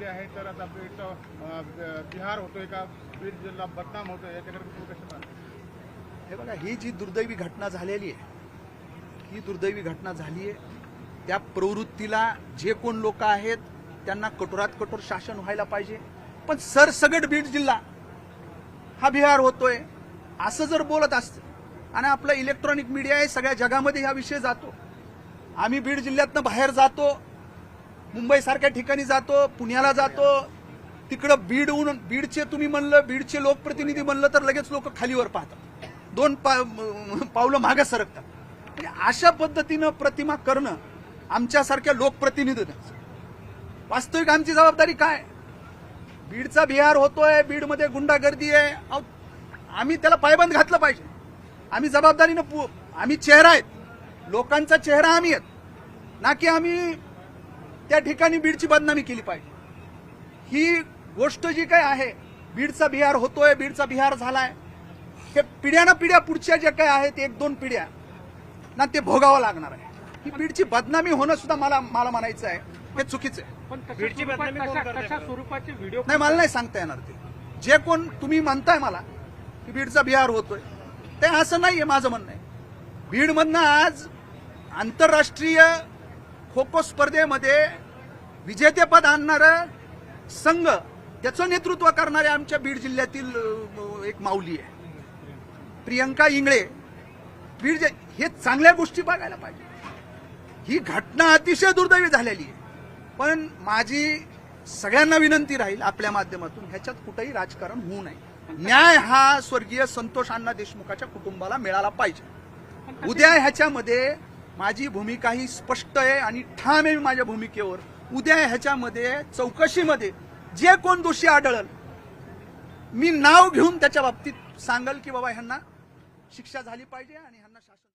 जे आहे तर आता बीड बिहार होतोय का? बीड जिल्हा बदनाम होतोय याच्याकडे तुम्ही कसं हे बघा ही जी दुर्दैवी घटना झालेली आहे ही दुर्दैवी घटना झाली आहे. त्या प्रवृत्तीला जे कोण लोक आहेत त्यांना कठोरात कठोर शासन व्हायला पाहिजे. पण सरसगट बीड जिल्हा हा बिहार होतोय. असं जर बोलत असतं आणि आपला इलेक्ट्रॉनिक मीडिया आहे सगळ्या जगामध्ये हा विषय जातो. आम्ही बीड जिल्ह्यातनं बाहेर जातो मुंबईसारख्या ठिकाणी जातो पुण्याला जातो तिकडं बीडहून बीडचे तुम्ही म्हणलं बीडचे लोकप्रतिनिधी म्हणलं तर लगेच लोक खालीवर पाहतात. दोन पा पावलं मागे सरकतात. म्हणजे अशा पद्धतीनं प्रतिमा करणं आमच्यासारख्या लोकप्रतिनिधीनं वास्तविक आमची जबाबदारी काय? बीडचा बिहार होतोय बीडमध्ये गुंडागर्दी आहे. अहो, आम्ही त्याला पायबंद घातलं पाहिजे. आम्ही जबाबदारीनं पु- आम्ही चेहरा आहेत. लोकांचा चेहरा आम्ही आहेत. ना की आम्ही त्या ठिकाणी बीडची बदनामी केली पाहिजे. ही गोष्ट जी काय आहे बीडचा बिहार होतोय बीडचा बिहार झालाय. हे पिढ्याना पिढ्या पुढच्या ज्या काय आहेत एक दोन पिढ्या ना ते भोगावं लागणार आहे. ही बीडची बदनामी होणं सुद्धा मला मला म्हणायचं आहे. हे चुकीचं आहे. पण बीडची बदनामी? स्वरूपाचे व्हिडिओ नाही मला नाही सांगता येणार ते. जे कोण तुम्ही म्हणताय मला की बीडचा बिहार होतोय ते असं नाहीये माझं म्हणणं आहे. बीडमधनं आज आंतरराष्ट्रीय खो खो स्पर्धेमध्ये विजेतेपद आणणारं संघ त्याचं नेतृत्व करणारे आमच्या बीड जिल्ह्यातील एक माऊली आहे. प्रियंका इंगळे. बीड हे चांगल्या गोष्टी बघायला पाहिजे. ही घटना अतिशय दुर्दैवी झालेली आहे. पण माझी सगळ्यांना विनंती राहील आपल्या माध्यमातून ह्याच्यात कुठंही राजकारण होऊ नये. न्याय हा स्वर्गीय संतोष अण्णा देशमुखाच्या कुटुंबाला मिळाला पाहिजे. उद्या ह्याच्यामध्ये माझी भूमिका ही स्पष्ट आहे आणि ठाम आहे मी माझ्या भूमिकेवर. उद्या ह्याच्यामध्ये चौकशीमध्ये जे कोण दोषी आढळल मी नाव घेऊन त्याच्या बाबतीत सांगल की बाबा ह्यांना शिक्षा झाली पाहिजे आणि ह्यांना शासन